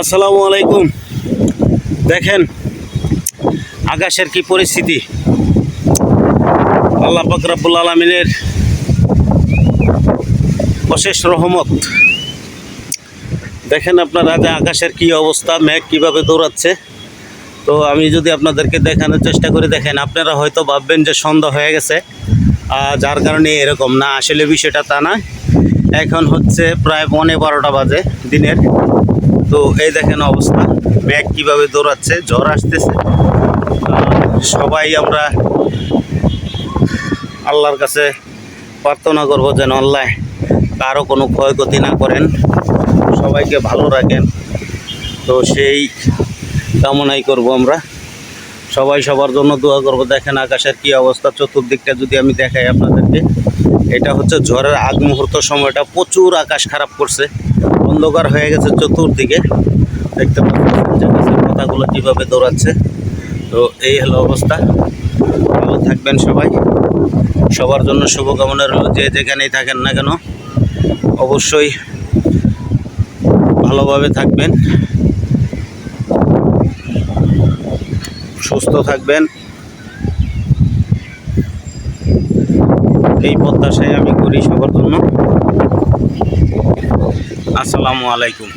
আসসালামু আলাইকুম। দেখেন, আকাশের কি পরিস্থিতি। আল্লাহ ফকরাবুল আলমিনের অশেষ রহমত। দেখেন আপনারা যে আকাশের কি অবস্থা, মেঘ কীভাবে দৌড়াচ্ছে। তো আমি যদি আপনাদেরকে দেখানোর চেষ্টা করে, দেখেন আপনারা হয়তো ভাববেন যে সন্ধ্যা হয়ে গেছে যার কারণে এরকম না, আসলে বিষয়টা তা না। এখন হচ্ছে প্রায় পৌনে বারোটা বাজে দিনের। তো এই দেখেন অবস্থা। মেঘ কীভাবে দৌড়াচ্ছে জ্বর আসতেছে। সবাই আমরা আল্লাহর কাছে প্রার্থনা করব যেন আল্লাহ কারও কোনো ক্ষয়ক্ষতি না করেন, সবাইকে ভালো রাখেন। তো সেই কামনাই করব আমরা। সবাই সবার জন্য দোয়া করব। দেখেন আকাশের কি অবস্থা, চতুর্দিকটা যদি আমি দেখাই আপনাদেরকে। এটা হচ্ছে ঝড়ের আগ মুহূর্ত, সময়টা প্রচুর আকাশ খারাপ করছে। অন্ধকার হয়ে গেছে চতুর্দিকে। দেখতে গাছের পাতাগুলো কীভাবে দৌড়াচ্ছে। তো এই হলো অবস্থা। ভালো থাকবেন সবাই। সবার জন্য শুভকামনা রইল। যে যেখানেই থাকেন না কেন, অবশ্যই ভালোভাবে থাকবেন। সুস্থ থাকবেন। এই প্রত্যাশাই আমি করি সবার জন্য। আসসালামু আলাইকুম।